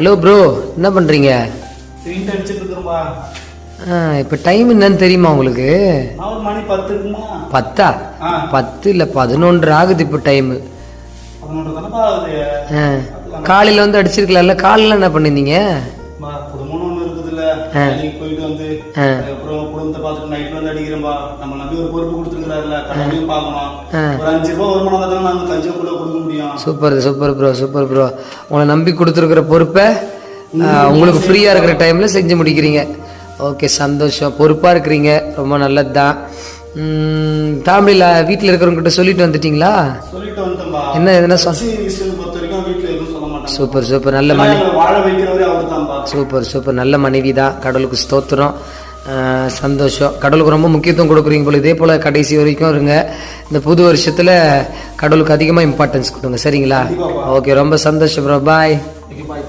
Hello bro என்ன பண்ணுறீங்க paint அடிச்சிட்டு இப்போ டைம் என்னன்னு தெரியுமா உங்களுக்கு? நான் ஒரு மணி பத்து இருக்குமா? பத்தா? இல்லை பதினொன்று ஆகுது இப்போ டைமு காலையில் வந்து அடிச்சிருக்கலாம்ல காலையில் என்ன பண்ணிருந்தீங்க பா, குடும்பம்னு ஒண்ணு இருக்குதுல்ல. ஆ. வேலைக்கு போயிட்டு வந்து ஆ. அதுக்கப்புறம் குடும்பத்தை பார்த்துட்டு நைட் வந்து அடிக்கிறேன்பா. நம்ம நம்பி ஒரு பொறுப்பு பார்க்கணும். ஒரு அஞ்சு ரூபாய் வருமானம் தான் கூட super super bro super bro உங்களை நம்பி கொடுத்துருக்குற பொறுப்பை உங்களுக்கு ஃப்ரீயாக இருக்கிற டைமில் செஞ்சு முடிக்கிறீங்க. ஓகே சந்தோஷம். பொறுப்பாக இருக்கிறீங்க. ரொம்ப நல்லது தான் ஃபேமிலியில் வீட்டில் இருக்கிறவங்ககிட்ட சொல்லிட்டு வந்துட்டீங்களா? என்ன எதுனா சூப்பர் சூப்பர். நல்ல தான்ப்பா சூப்பர் சூப்பர். நல்ல மனைவி தான் கடவுளுக்கு ஸ்தோத்திரம். சந்தோஷம். கடவுளுக்கு ரொம்ப முக்கியத்துவம் கொடுக்குறீங்க போல. இதே போல் கடைசி வரைக்கும் இருங்க. இந்த புது வருஷத்தில் கடவுளுக்கு அதிகமாக இம்பார்ட்டன்ஸ் கொடுங்க. சரிங்களா? ஓகே ரொம்ப சந்தோஷம் ப்ரோ பாய்